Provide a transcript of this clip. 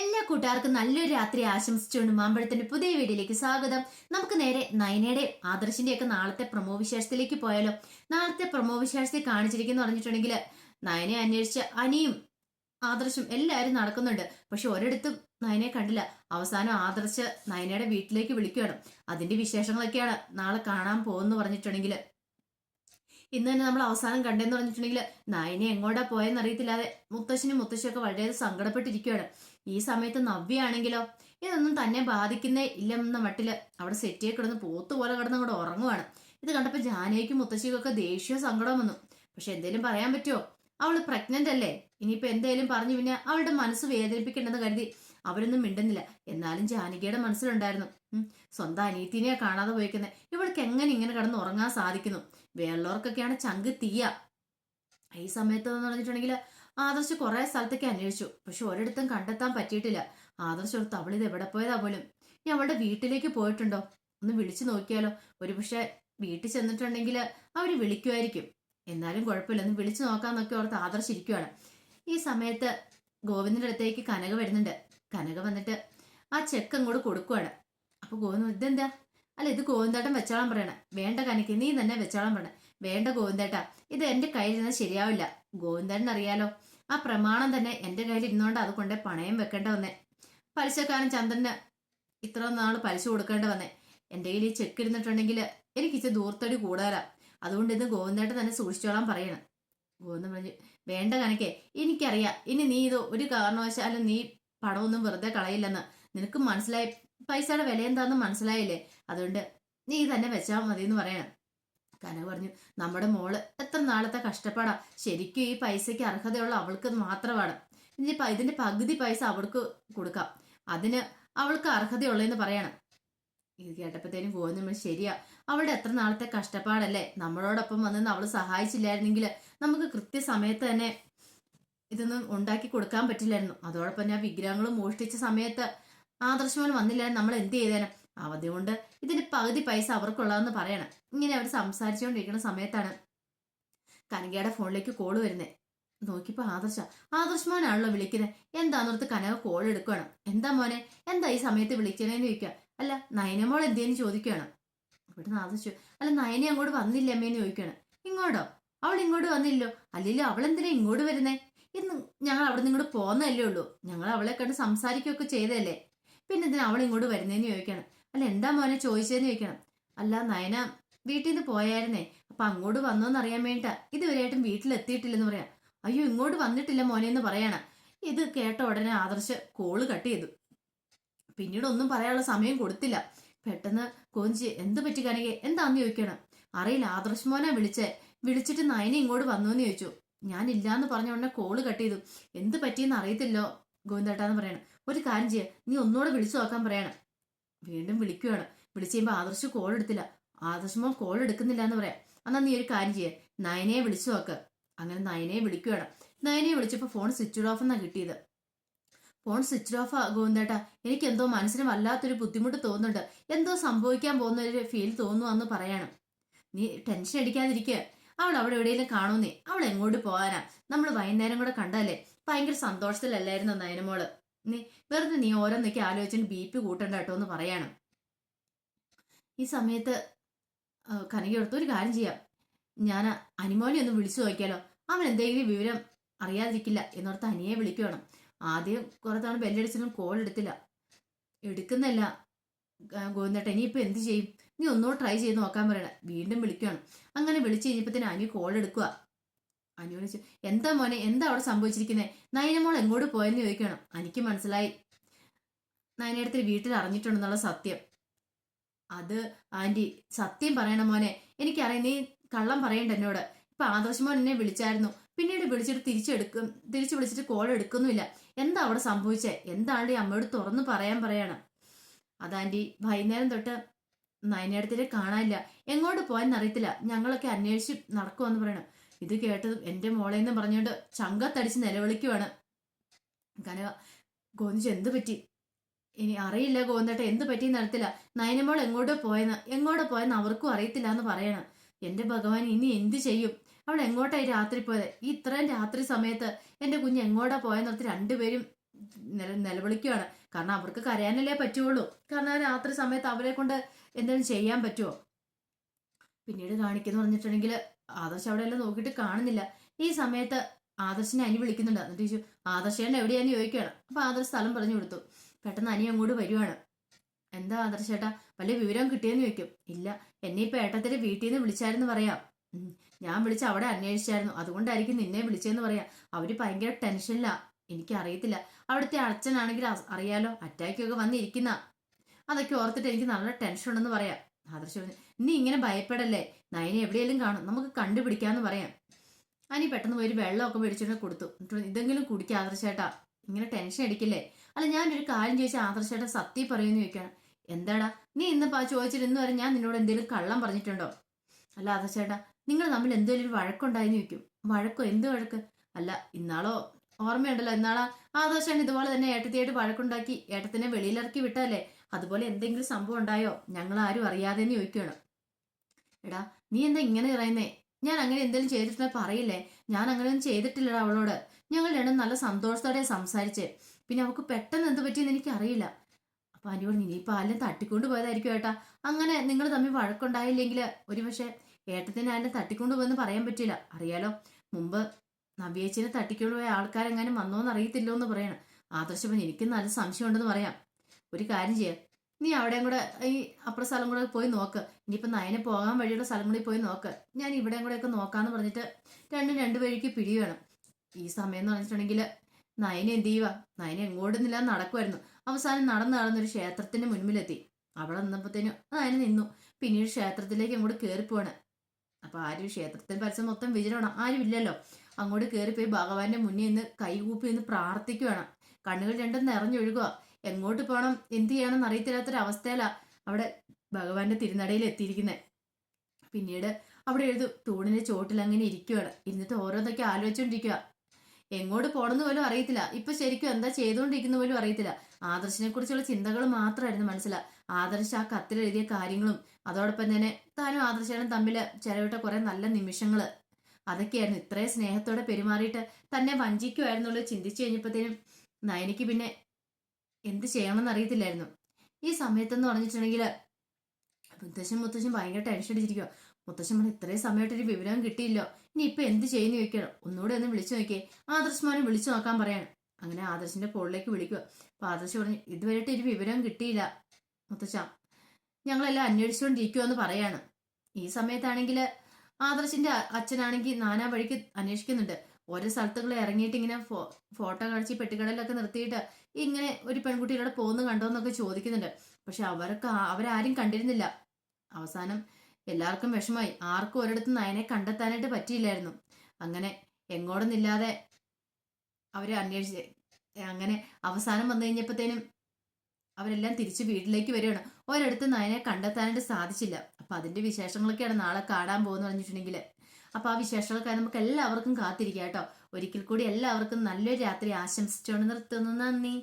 എല്ലാ കൂട്ടുകാർക്കും നല്ലൊരു രാത്രി ആശംസിച്ചുകൊണ്ട് മാമ്പഴത്തിന്റെ പുതിയ വീഡിയോയിലേക്ക് സ്വാഗതം. നമുക്ക് നേരെ നയനയുടെ ആദർശിന്റെ ഒക്കെ നാളത്തെ പ്രൊമോ വിശേഷത്തിലേക്ക് പോയാലോ? നാളത്തെ പ്രൊമോ വിശേഷത്തിൽ കാണിച്ചിരിക്കുന്നു പറഞ്ഞിട്ടുണ്ടെങ്കിൽ നയനെ അന്വേഷിച്ച് അനിയും ആദർശും എല്ലാവരും നടക്കുന്നുണ്ട്. പക്ഷെ ഒരിടത്തും നയനെ കണ്ടില്ല. അവസാനം ആദർശ് നയനയുടെ വീട്ടിലേക്ക് വിളിക്കുകയാണ്. അതിന്റെ വിശേഷങ്ങളൊക്കെയാണ് നാളെ കാണാൻ പോകുന്നു പറഞ്ഞിട്ടുണ്ടെങ്കിൽ. ഇന്ന് തന്നെ നമ്മൾ അവസാനം കണ്ടെന്ന് പറഞ്ഞിട്ടുണ്ടെങ്കിൽ നയനെ എങ്ങോട്ടാ പോയെന്ന് അറിയത്തില്ലാതെ മുത്തശ്ശനും മുത്തശ്ശിയൊക്കെ വളരെ സങ്കടപ്പെട്ടിരിക്കുകയാണ്. ഈ സമയത്ത് നവ്യാണെങ്കിലോ ഇതൊന്നും തന്നെ ബാധിക്കുന്നേ ഇല്ലെന്ന മട്ടിൽ അവിടെ സെറ്റിയെ കിടന്ന് പോത്ത് പോലെ കിടന്ന് അങ്ങോട്ട് ഉറങ്ങുവാണ്. ഇത് കണ്ടപ്പോൾ ജാനകിക്കും മുത്തശ്ശിക്കും ഒക്കെ ദേഷ്യ സങ്കടം വന്നു. പക്ഷെ എന്തേലും പറയാൻ പറ്റുമോ അവൾ പ്രഗ്നന്റ് അല്ലേ? ഇനിയിപ്പോ എന്തേലും പറഞ്ഞു പിന്നെ അവളുടെ മനസ്സ് വേദനിപ്പിക്കേണ്ടെന്ന് കരുതി അവരൊന്നും മിണ്ടുന്നില്ല. എന്നാലും ജാനകിയുടെ മനസ്സിലുണ്ടായിരുന്നു. സ്വന്തം അനീത്തിനെയാ കാണാതെ പോയിക്കുന്നത് ഇവൾക്ക് എങ്ങനെ ഇങ്ങനെ കിടന്ന് ഉറങ്ങാൻ സാധിക്കുന്നു? വേറുള്ളവർക്കൊക്കെയാണ് ചങ്ക് തീയ. ഈ സമയത്ത് എന്ന് പറഞ്ഞിട്ടുണ്ടെങ്കിൽ ആദർശ് കുറെ സ്ഥലത്തേക്ക് അന്വേഷിച്ചു. പക്ഷെ ഒരിടത്തും കണ്ടെത്താൻ പറ്റിയിട്ടില്ല. ആദർശ് ഓർത്ത് അവളിത് എവിടെ പോയതാ പോലും? ഇനി അവളുടെ വീട്ടിലേക്ക് പോയിട്ടുണ്ടോ? ഒന്ന് വിളിച്ചു നോക്കിയാലോ? ഒരു പക്ഷെ വീട്ടിൽ ചെന്നിട്ടുണ്ടെങ്കിൽ അവർ വിളിക്കുമായിരിക്കും. എന്നാലും കുഴപ്പമില്ല. ഒന്ന് വിളിച്ചു നോക്കാന്നൊക്കെ ഓർത്ത് ആദർശ് ഇരിക്കുവാണ്. ഈ സമയത്ത് ഗോവിന്ദന്റെ അടുത്തേക്ക് കനക വരുന്നുണ്ട്. കനക വന്നിട്ട് ആ ചെക്ക് അങ്ങോട്ട് കൊടുക്കുവാണ്. അപ്പൊ ഗോവിന്ദൻ ഇതെന്താ? അല്ല ഇത് ഗോവിന്ദേട്ടൻ വെച്ചോളാൻ പറയണ. വേണ്ട കനക്ക് നീ തന്നെ വെച്ചോളാൻ പറയണ. വേണ്ട ഗോവിന്ദേട്ടാ ഇത് എന്റെ കയ്യിൽ നിന്ന് ശരിയാവില്ല. ഗോവിന്ദേട്ടൻ അറിയാലോ ആ പ്രമാണം തന്നെ എന്റെ കയ്യിൽ ഇരുന്നോണ്ട് അത് കൊണ്ടേ പണയം വെക്കേണ്ട വന്നേ. പലിശക്കാരൻ ചന്ദ്രന് ഇത്ര നാൾ പലിശ കൊടുക്കേണ്ട വന്നേ. എന്റെ കയ്യിൽ ഈ ചെക്ക് ഇരുന്നിട്ടുണ്ടെങ്കിൽ എനിക്ക് ഇച്ചിരി ദൂർത്തടി കൂടുതലാ അതുകൊണ്ട് ഇത് ഗോവിന്ദേട്ടൻ തന്നെ സൂക്ഷിച്ചോളാൻ പറയണം. ഗോവിന്ദൻ പറഞ്ഞു വേണ്ട കണക്കേ എനിക്കറിയാം. ഇനി നീ ഇത് ഒരു കാരണവശാലും നീ പണമൊന്നും വെറുതെ കളയില്ലെന്ന്. നിനക്ക് മനസ്സിലായി പൈസയുടെ വില എന്താന്ന് മനസ്സിലായില്ലേ? അതുകൊണ്ട് നീ തന്നെ വെച്ചാൽ മതി എന്ന് പറയണം. കനക പറഞ്ഞു നമ്മുടെ മോൾ എത്ര നാളത്തെ കഷ്ടപ്പാടാ. ശരിക്കും ഈ പൈസയ്ക്ക് അർഹതയുള്ള അവൾക്ക് മാത്രമാണ്. ഇനി ഇതിന്റെ പകുതി പൈസ അവൾക്ക് കൊടുക്കാം. അതിന് അവൾക്ക് അർഹതയുള്ളതെന്ന് പറയണം. ഇത് കേട്ടപ്പോഴത്തേനും നമ്മൾ ശരിയാ. അവളുടെ എത്ര നാളത്തെ കഷ്ടപ്പാടല്ലേ. നമ്മളോടൊപ്പം വന്നെന്ന് അവൾ സഹായിച്ചില്ലായിരുന്നെങ്കിൽ നമുക്ക് കൃത്യസമയത്ത് തന്നെ ഇതൊന്നും ഉണ്ടാക്കി കൊടുക്കാൻ പറ്റില്ലായിരുന്നു. അതോടൊപ്പം ഞാൻ വിഗ്രഹങ്ങൾ മോഷ്ടിച്ച സമയത്ത് ആദർശമോൻ വന്നില്ലായിരുന്നു. നമ്മൾ എന്ത് ചെയ്തേനെ? അതുകൊണ്ട് ഇതിന്റെ പകുതി പൈസ അവർക്കുള്ളതെന്ന് പറയണം. ഇങ്ങനെ അവർ സംസാരിച്ചുകൊണ്ടിരിക്കുന്ന സമയത്താണ് കനകയുടെ ഫോണിലേക്ക് കോൾ വരുന്നത് നോക്കിപ്പോ ആദർശ. ആദർശ് വിളിക്കുന്നത് എന്താന്നോർത്ത് കനക കോൾ എടുക്കണം എന്താ മോനെ? എന്താ ഈ സമയത്ത് വിളിക്കണേന്ന് ചോദിക്കുക. അല്ല നയനമോൾ എന്തേന്ന് ചോദിക്കുകയാണ്. ഇവിടുന്ന് ആദർശു അല്ല നയനെ അങ്ങോട്ട് വന്നില്ല അമ്മേന്ന് ചോദിക്കുകയാണ്. ഇങ്ങോട്ടോ? അവൾ ഇങ്ങോട്ട് വന്നില്ലോ അല്ലെങ്കിൽ അവൾ എന്തിനാ ഇങ്ങോട്ട് വരുന്നേ? ഇന്ന് ഞങ്ങൾ അവിടെ നിന്ന് ഇങ്ങോട്ട് പോകുന്നതല്ലേ ഉള്ളൂ. ഞങ്ങൾ അവളെ കണ്ട് സംസാരിക്കുകയൊക്കെ ചെയ്തല്ലേ പിന്നെ എന്തിനാ അവൾ ഇങ്ങോട്ട് വരുന്നേന്ന് ചോദിക്കണം അല്ല എന്താ മോനെ ചോദിച്ചതെന്ന് ചോദിക്കണം. അല്ല നയന വീട്ടിൽ നിന്ന് പോയായിരുന്നേ. അപ്പൊ അങ്ങോട്ട് വന്നോന്ന് അറിയാൻ വേണ്ട ഇതുവരെയായിട്ടും വീട്ടിലെത്തിയിട്ടില്ലെന്ന് പറയാം. അയ്യോ ഇങ്ങോട്ട് വന്നിട്ടില്ല മോനെ എന്ന് പറയണം. ഇത് കേട്ട ഉടനെ ആദർശ് കോൾ കട്ട് ചെയ്തു. പിന്നീട് ഒന്നും പറയാനുള്ള സമയം കൊടുത്തില്ല. പെട്ടെന്ന് കോഞ്ചി എന്ത് പറ്റി എന്താന്ന് ചോദിക്കണം? അറിയില്ല ആദർശ് മോനെ വിളിച്ചേ. വിളിച്ചിട്ട് നയന ഇങ്ങോട്ട് വന്നു എന്ന് ചോദിച്ചു. ഞാൻ ഇല്ലാന്ന് പറഞ്ഞ ഉടനെ കോൾ കട്ട് ചെയ്തു. എന്ത് പറ്റിയെന്ന് അറിയത്തില്ലോ ഗോവിന്ദേട്ടാന്ന് പറയണം. ഒരു കാര്യം ചെയ്യാം. നീ ഒന്നുകൂടെ വിളിച്ചു നോക്കാൻ പറയണം. വീണ്ടും വിളിക്കുകയാണ് വിളിച്ചു കഴിയുമ്പോൾ ആദർശ് കോൾ എടുത്തില്ല. ആദർശ് മോൻ കോൾ എടുക്കുന്നില്ല എന്ന് പറയാം. എന്നാൽ നീ ഒരു കാര്യം ചെയ്യ. നയനയെ വിളിച്ചു നോക്ക്. അങ്ങനെ നയനയെ വിളിക്കുകയാണ് നയനയെ വിളിച്ചപ്പോൾ ഫോൺ സ്വിച്ച് ഓഫ് എന്നാണ് കിട്ടിയത്. ഫോൺ സ്വിച്ച് ഓഫ് ആകുന്നേട്ടാ എനിക്ക് എന്തോ മനസ്സിന് വല്ലാത്തൊരു ബുദ്ധിമുട്ട് തോന്നുന്നുണ്ട്. എന്തോ സംഭവിക്കാൻ പോകുന്ന ഒരു ഫീൽ തോന്നുവാന്ന് പറയണം. നീ ടെൻഷൻ അടിക്കാതിരിക്കുക അവൾ അവിടെ എവിടെയെങ്കിലും കാണുന്നേ അവൾ എങ്ങോട്ട് പോകാനാ? നമ്മൾ വൈകുന്നേരം കൂടെ കണ്ടല്ലേ ഭയങ്കര സന്തോഷത്തിലല്ലായിരുന്നു നയനമോൾ? നീ വെറുതെ നീ ഓരോന്നൊക്കെ ആലോചിച്ചിട്ട് ബി പി കൂട്ടണ്ട കേട്ടോ എന്ന് പറയണം. ഈ സമയത്ത് കനകയെടുത്ത് ഒരു കാര്യം ചെയ്യാം. ഞാൻ അനിമോനെ ഒന്ന് വിളിച്ചു നോക്കിയാലോ. അവൻ എന്തെങ്കിലും വിവരം അറിയാതിരിക്കില്ല എന്നോർത്ത് അനിയെ വിളിക്കണം ആദ്യം കുറെ തവണ ബെല്ലടിച്ചിട്ടും കോൾ എടുത്തില്ല. എടുക്കുന്നില്ല. ഗോവിന്ദേട്ട ഇനിയിപ്പോൾ എന്ത് ചെയ്യും? നീ ഒന്നുകൂടെ ട്രൈ ചെയ്ത് നോക്കാൻ പറയണം. വീണ്ടും വിളിക്കുകയാണ് അങ്ങനെ വിളിച്ചു തന്നെ അനി കോൾ എടുക്കുക അനു എന്താ മോനെ എന്താ അവിടെ സംഭവിച്ചിരിക്കുന്നത് നയനമോൾ എങ്ങോട്ട് പോയെന്ന് ചോദിക്കണം. എനിക്ക് മനസ്സിലായി. നയനടുത്ത് വീട്ടിൽ അറിഞ്ഞിട്ടുണ്ടെന്നുള്ള സത്യം. അത് ആന്റി സത്യം പറയണം മോനെ. എനിക്കറിയാം നീ കള്ളം പറയണ്ട എന്നോട്. ഇപ്പൊ ആദർശ് മോൻ എന്നെ വിളിച്ചായിരുന്നു. പിന്നീട് വിളിച്ചിട്ട് തിരിച്ചെടുക്കും തിരിച്ചു വിളിച്ചിട്ട് കോൾ എടുക്കുന്നുമില്ല. എന്താ അവിടെ സംഭവിച്ചേ? എന്താണ് ഈ അമ്മയോട് തുറന്നു പറയാൻ പറയണം? അതാന്റി വൈകുന്നേരം തൊട്ട് നയനേടത്തിനെ കാണാനില്ല. എങ്ങോട്ട് പോയെന്ന് അറിയത്തില്ല ഞങ്ങളൊക്കെ അന്വേഷിച്ച് നടക്കുമെന്ന് പറയണം. ഇത് കേട്ടതും എന്റെ മോളെന്ന് പറഞ്ഞുകൊണ്ട് ചങ്കത്തടിച്ച് നിലവിളിക്കുവാണ്. കനക ഗോന്നിച്ച് എന്ത് പറ്റി? ഇനി അറിയില്ല ഗോന്നേട്ട എന്ത് പറ്റി നടത്തില്ല നയനമോൾ എങ്ങോട്ടോ പോയെന്ന് എങ്ങോട്ടോ പോയെന്ന് അവർക്കും അറിയത്തില്ല എന്ന് പറയണം. എന്റെ ഭഗവാൻ ഇനി എന്ത് ചെയ്യും? അവൾ എങ്ങോട്ടായി രാത്രി പോയത്? ഈ ഇത്രയും രാത്രി സമയത്ത് എന്റെ കുഞ്ഞ് എങ്ങോട്ടാ പോയെന്നോർത്ത് രണ്ടുപേരും നില നിലവിളിക്കുകയാണ് കാരണം അവർക്ക് കരയാനല്ലേ പറ്റുള്ളൂ കാരണം ആ രാത്രി സമയത്ത് അവരെ കൊണ്ട് എന്തെങ്കിലും ചെയ്യാൻ പറ്റുമോ പിന്നീട് കാണിക്കുന്നു പറഞ്ഞിട്ടുണ്ടെങ്കിൽ ആദർശ് അവിടെ എല്ലാം നോക്കിയിട്ട് കാണുന്നില്ല. ഈ സമയത്ത് ആദർശിനെ അനി വിളിക്കുന്നുണ്ട്. എന്നിട്ട് ചോദിച്ചു ആദർശേട്ടൻ എവിടെയാന്ന് ചോദിക്കുകയാണ്. അപ്പൊ ആദർശ് സ്ഥലം പറഞ്ഞു കൊടുത്തു. പെട്ടെന്ന് അനി അങ്ങോട്ട് വരുവാണ്. എന്താ ആദർശേട്ടാ വലിയ വിവരം കിട്ടിയെന്ന് ചോദിക്കും. ഇല്ല എന്നെ ഇപ്പൊ ഏട്ടത്തിന്റെ വീട്ടിൽ നിന്ന് വിളിച്ചായിരുന്നു പറയാം. ഞാൻ വിളിച്ച് അവിടെ അന്വേഷിച്ചായിരുന്നു. അതുകൊണ്ടായിരിക്കും നിന്നെ വിളിച്ചതെന്ന് പറയാം. അവർ ഭയങ്കര ടെൻഷനിലാ. എനിക്ക് അറിയത്തില്ല അവിടുത്തെ അച്ഛനാണെങ്കിൽ അറിയാലോ അറ്റാക്കൊക്കെ വന്നിരിക്കുന്ന. അതൊക്കെ ഓർത്തിട്ട് എനിക്ക് നല്ല ടെൻഷൻ ഉണ്ടെന്ന് പറയാം. ആദർശ പറഞ്ഞു നീ ഇങ്ങനെ ഭയപ്പെടല്ലേ? നയനെ എവിടെയെങ്കിലും കാണും. നമുക്ക് കണ്ടുപിടിക്കാന്ന് പറയാം. അനി പെട്ടെന്ന് പോയി ഒരു വെള്ളമൊക്കെ മേടിച്ചിട്ട് കൊടുത്തു. ഇതെങ്കിലും കുടിക്കുക ആദർശേട്ടാ. ഇങ്ങനെ ടെൻഷൻ അടിക്കില്ലേ? അല്ല ഞാനൊരു കാര്യം ചോദിച്ചാൽ ആദർശേട്ടൻ സത്യം പറയുമെന്ന് ചോദിക്കണം. എന്താടാ? നീ ഇന്ന് പാ ചോദിച്ചിട്ട് ഇന്ന് വരെ ഞാൻ നിന്നോട് എന്തെങ്കിലും കള്ളം പറഞ്ഞിട്ടുണ്ടോ? അല്ല ആദർശേട്ടാ നിങ്ങൾ തമ്മിൽ എന്തെങ്കിലും ഒരു വഴക്കുണ്ടായെന്ന് ചോദിക്കും. വഴക്കോ? എന്ത് വഴക്ക്? അല്ല ഇന്നാളോ? ഓർമ്മയുണ്ടല്ലോ ഇന്നാളാ ആദർശൻ ഇതുപോലെ തന്നെ ഏട്ടത്തിയായിട്ട് വഴക്കുണ്ടാക്കി ഏട്ടത്തിനെ വെളിയിലിറക്കി വിട്ടല്ലേ അതുപോലെ എന്തെങ്കിലും സംഭവം ഉണ്ടായോ? ഞങ്ങൾ ആരും അറിയാതെ എന്ന് ചോദിക്കുകയാണ്. എടാ നീ എന്താ ഇങ്ങനെ പറയുന്നേ? ഞാൻ അങ്ങനെ എന്തെങ്കിലും ചെയ്തിട്ടുണ്ടെങ്കിൽ പറയില്ലേ? ഞാൻ അങ്ങനെ ഒന്നും ചെയ്തിട്ടില്ലടാ അവളോട്. ഞങ്ങൾ രണ്ടും നല്ല സന്തോഷത്തോടെ സംസാരിച്ച്. പിന്നെ അവൾക്ക് പെട്ടെന്ന് എന്ത് പറ്റിയെന്ന് എനിക്ക് അറിയില്ല അപ്പൊ അനിയോട് ഇനിയിപ്പോ ആലും തട്ടിക്കൊണ്ട് പോയതായിരിക്കും ഏട്ടാ. അങ്ങനെ നിങ്ങൾ തമ്മിൽ വഴക്കുണ്ടായില്ലെങ്കിൽ ഒരുപക്ഷെ ഏട്ടത്തിന് ആരും തട്ടിക്കൊണ്ട് പോയെന്ന് പറയാൻ പറ്റില്ല. അറിയാലോ മുമ്പ് നബിയേച്ചിനെ തട്ടിക്കൊണ്ട് പോയ ആൾക്കാരെങ്ങാനും വന്നോന്ന് അറിയത്തില്ലോ എന്ന് പറയണം ആദർശപ്പൻ എനിക്ക് നല്ല സംശയം ഉണ്ടെന്ന് പറയാം. ഒരു കാര്യം ചെയ്യാം. നീ അവിടെയും കൂടെ ഈ അപ്പുറ സ്ഥലം കൂടെ പോയി നോക്ക്. ഇനിയിപ്പോൾ നയനെ പോകാൻ വഴിയുള്ള സ്ഥലം കൂടി പോയി നോക്ക്. ഞാൻ ഇവിടെയും കൂടെ ഒക്കെ നോക്കാന്ന് പറഞ്ഞിട്ട് രണ്ടും രണ്ടു വഴിക്ക് പിടി വേണം. ഈ സമയം എന്ന് പറഞ്ഞിട്ടുണ്ടെങ്കിൽ നയനെ എന്ത് ചെയ്യുക നയനെ എങ്ങോട്ടുന്നില്ല നടക്കുമായിരുന്നു അവസാനം നടന്ന് നടന്നൊരു ക്ഷേത്രത്തിന്റെ മുൻപിലെത്തി. അവിടെ നിന്നപ്പോഴത്തേനും നയന് നിന്നു. പിന്നീട് ക്ഷേത്രത്തിലേക്ക് അങ്ങോട്ട് കയറിപ്പോവാണ് അപ്പൊ ആരും ക്ഷേത്രത്തിന് പരിസരം മൊത്തം ആരും ഇല്ലല്ലോ. അങ്ങോട്ട് കയറിപ്പോയി ഭഗവാന്റെ മുന്നിൽ നിന്ന് കൈകൂപ്പി നിന്ന് പ്രാർത്ഥിക്കുവാണ്. കണ്ണുകൾ രണ്ടും നിറഞ്ഞൊഴുകുക എങ്ങോട്ട് പോകണം എന്ത് ചെയ്യണമെന്ന് അറിയത്തില്ലാത്തൊരവസ്ഥയിലാ അവിടെ ഭഗവാന്റെ തിരുനടയിൽ എത്തിയിരിക്കുന്നത് പിന്നീട് അവിടെ എഴുതും തൂണിന്റെ ചോട്ടിൽ അങ്ങനെ ഇരിക്കുകയാണ് ഇരുന്നിട്ട് ഓരോന്നൊക്കെ ആലോചിച്ചുകൊണ്ടിരിക്കുക എങ്ങോട്ട് പോണെന്ന് പോലും അറിയത്തില്ല. ഇപ്പൊ ശരിക്കും എന്താ ചെയ്തുകൊണ്ടിരിക്കുന്ന പോലും അറിയത്തില്ല. ആദർശിനെ കുറിച്ചുള്ള ചിന്തകൾ മാത്രമായിരുന്നു മനസ്സില. ആദർശ് ആ കത്തിൽ എഴുതിയ കാര്യങ്ങളും അതോടൊപ്പം തന്നെ താനും ആദർശനും തമ്മിൽ ചെലവിട്ട കുറെ നല്ല നിമിഷങ്ങൾ അതൊക്കെയായിരുന്നു. ഇത്രയും സ്നേഹത്തോടെ പെരുമാറിയിട്ട് തന്നെ വഞ്ചിക്കുമായിരുന്നുള്ളൂ ചിന്തിച്ചു കഴിഞ്ഞപ്പോഴത്തേനും നയനിക്ക് പിന്നെ എന്ത് ചെയ്യണമെന്ന് അറിയത്തില്ലായിരുന്നു. ഈ സമയത്തെന്ന് പറഞ്ഞിട്ടുണ്ടെങ്കിൽ മുത്തശ്ശൻ മുത്തശ്ശൻ ഭയങ്കര ടെൻഷൻ അടിച്ചിരിക്കുക മുത്തശ്ശൻ പറഞ്ഞു ഇത്രയും സമയമായിട്ടൊരു വിവരം കിട്ടിയില്ലോ. ഇനി ഇപ്പൊ എന്ത് ചെയ്യുന്നു ചോദിക്കണം ഒന്നുകൂടെ ഒന്ന് വിളിച്ചു നോക്കിയേ. ആദർശ് വിളിച്ചു നോക്കാൻ പറയാണ്. അങ്ങനെ ആദർശിന്റെ ഫോണിലേക്ക് വിളിക്കുക അപ്പൊ ആദർശ് പറഞ്ഞു ഇതുവരെയായിട്ട് ഒരു വിവരം കിട്ടിയില്ല. മുത്തശ്ശ ഞങ്ങളെല്ലാം അന്വേഷിച്ചുകൊണ്ടിരിക്കുമെന്ന് പറയാണ്. ഈ സമയത്താണെങ്കിൽ ആദർശിന്റെ അച്ഛനാണെങ്കിൽ നാനാ വഴിക്ക് അന്വേഷിക്കുന്നുണ്ട്. ഓരോ സ്ഥലത്തുകൾ ഇറങ്ങിയിട്ട് ഇങ്ങനെ ഫോ ഫോട്ടോ കാണിച്ച് പെട്ടിക്കടലിലൊക്കെ നിർത്തിയിട്ട് ഇങ്ങനെ ഒരു പെൺകുട്ടിയുടെ പോകുന്നു കണ്ടോ എന്നൊക്കെ ചോദിക്കുന്നുണ്ട്. പക്ഷെ അവർക്ക് അവരാരും കണ്ടിരുന്നില്ല. അവസാനം എല്ലാവർക്കും വിഷമായി. ആർക്കും ഒരിടത്തും നയനെ കണ്ടെത്താനായിട്ട് പറ്റിയില്ലായിരുന്നു. അങ്ങനെ എങ്ങോട്ടൊന്നില്ലാതെ അവരെ അന്വേഷിച്ച് അങ്ങനെ അവസാനം വന്നു കഴിഞ്ഞപ്പോഴത്തേനും അവരെല്ലാം തിരിച്ച് വീട്ടിലേക്ക് വരികയാണ്. ഒരിടത്ത് നയനെ കണ്ടെത്താനായിട്ട് സാധിച്ചില്ല. അപ്പൊ അതിന്റെ വിശേഷങ്ങളൊക്കെയാണ് നാളെ കാണാൻ പോകുന്നു പറഞ്ഞിട്ടുണ്ടെങ്കിൽ അപ്പൊ ആ വിശേഷങ്ങൾക്കായി നമുക്ക് എല്ലാവർക്കും കാത്തിരിക്കാം കേട്ടോ. ഒരിക്കൽ കൂടി എല്ലാവർക്കും നല്ലൊരു രാത്രി ആശംസിച്ചുകൊണ്ട് നിർത്തുന്നു. നന്ദി.